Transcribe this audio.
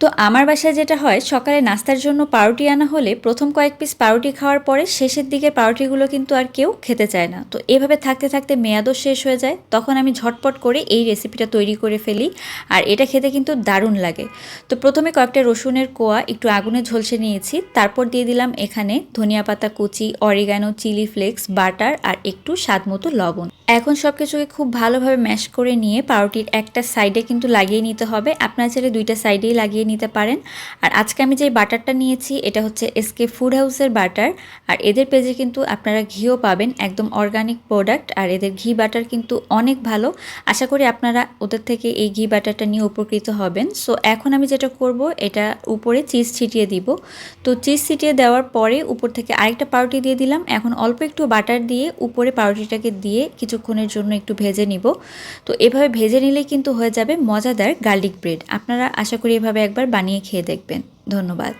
তো আমার বাসায় যেটা হয়, সকালে নাস্তার জন্য পাউরুটি আনা হলে প্রথম কয়েক পিস পাউরুটি খাওয়ার পরে শেষের দিকে পাউরুটিগুলো কিন্তু আর কেউ খেতে চায় না। তো এভাবে থাকতে থাকতে মেয়াদও শেষ হয়ে যায়। তখন আমি ঝটপট করে এই রেসিপিটা তৈরি করে ফেলি আর এটা খেতে কিন্তু দারুণ লাগে। তো প্রথমে কয়েকটা রসুনের কোয়া, একটু আগুনে ঝলসে নিয়েছি। তারপর দিয়ে দিলাম এখানে ধনিয়া পাতা কুচি অরিগানো চিলি ফ্লেক্স বাটার আর একটু স্বাদ মতো লবণ। এখন সব কিছুকে খুব ভালোভাবে ম্যাশ করে নিয়ে পাউরুটির একটা সাইডে কিন্তু লাগিয়ে নিতে হবে। আপনার চাইলে দুইটা সাইডেই লাগিয়ে নিতে পারেন। আর আজকে আমি যে বাটারটা নিয়েছি, এটা হচ্ছে এসকে ফুড হাউসের বাটার। আর এদের পেজে কিন্তু আপনারা ঘিও পাবেন, একদম অর্গানিক প্রোডাক্ট আর এদের ঘি বাটার কিন্তু অনেক ভালো। আশা করি আপনারা ওদের থেকে এই ঘি বাটারটা নিয়ে উপকৃত হবেন। সো এখন আমি যেটা করব, এটা উপরে চিজ ছিটিয়ে দিব। তো চিজ ছিটিয়ে দেওয়ার পরে উপর থেকে আরেকটা পাউরুটি দিয়ে দিলাম। এখন অল্প একটু বাটার দিয়ে উপরে পাউরুটিটাকে দিয়ে কিছুক্ষণের জন্য একটু ভেজে নিব। তো এভাবে ভেজে নিলে কিন্তু হয়ে যাবে মজাদার গার্লিক ব্রেড। আপনারা আশা করি এভাবে একবার বানিয়ে খেয়ে দেখবেন। ধন্যবাদ।